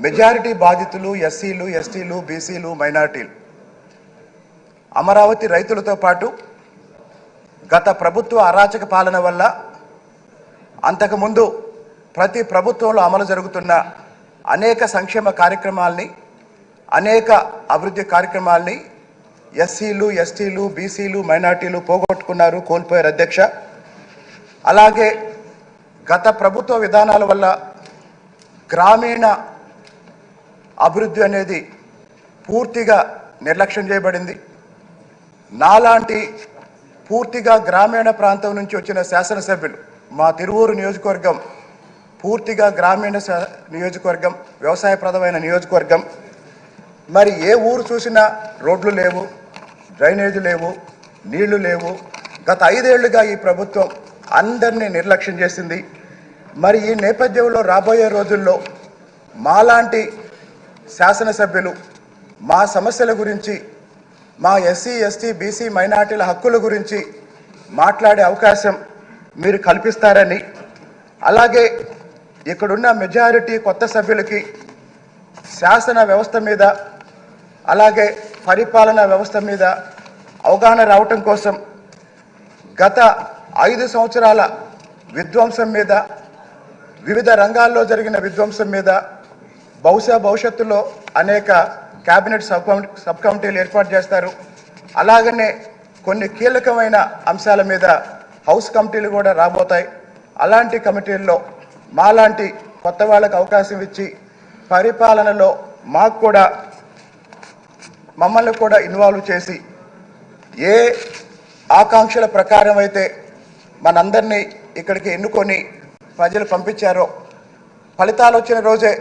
Majority బాధితులు ఎస్సీలు ఎస్టీలు బీసీలు మైనార్టీలు. అమరావతి రైతులతో పాటు గత ప్రభుత్వ అరాచక పాలన వల్ల అంతకుముందు ప్రతి ప్రభుత్వంలో అమలు జరుగుతున్న అనేక సంక్షేమ కార్యక్రమాల్ని అనేక అభివృద్ధి కార్యక్రమాల్ని ఎస్సీలు ఎస్టీలు బీసీలు మైనార్టీలు పోగొట్టుకున్నారు కోల్పోయారు అధ్యక్ష. అలాగే గత ప్రభుత్వ విధానాల వల్ల గ్రామీణ అభివృద్ధి అనేది పూర్తిగా నిర్లక్ష్యం చేయబడింది. నాలాంటి పూర్తిగా గ్రామీణ ప్రాంతం నుంచి వచ్చిన శాసనసభ్యులు మా తిరువూరు నియోజకవర్గం పూర్తిగా గ్రామీణ నియోజకవర్గం వ్యవసాయప్రదమైన నియోజకవర్గం. మరి ఏ ఊరు చూసినా రోడ్లు లేవు డ్రైనేజీ లేవు నీళ్ళు లేవు. గత ఐదేళ్ళుగా ఈ ప్రభుత్వం అందరినీ నిర్లక్ష్యం చేసింది. మరి ఈ నేపథ్యంలో రాబోయే రోజుల్లో మాలాంటి శాసనసభ్యులు మా సమస్యల గురించి మా ఎస్సీ ఎస్టీ బీసీ మైనార్టీల హక్కుల గురించి మాట్లాడే అవకాశం మీరు కల్పిస్తారని అలాగే ఇక్కడున్న మెజారిటీ కొత్త సభ్యులకి శాసన వ్యవస్థ మీద అలాగే పరిపాలన వ్యవస్థ మీద అవగాహన రావటం కోసం గత ఐదు సంవత్సరాల విధ్వంసం మీద వివిధ రంగాల్లో జరిగిన విధ్వంసం మీద బహుశా భవిష్యత్తులో అనేక కేబినెట్ సబ్ కమిటీ సబ్ కమిటీలు ఏర్పాటు చేస్తారు. అలాగనే కొన్ని కీలకమైన అంశాల మీద హౌస్ కమిటీలు కూడా రాబోతాయి. అలాంటి కమిటీల్లో మాలాంటి కొత్త వాళ్ళకు అవకాశం ఇచ్చి పరిపాలనలో మాకు కూడా మమ్మల్ని కూడా ఇన్వాల్వ్ చేసి ఏ ఆకాంక్షల ప్రకారం అయితే మనందరినీ ఇక్కడికి ఎన్నుకొని ప్రజలు పంపించారో ఫలితాలు వచ్చిన రోజే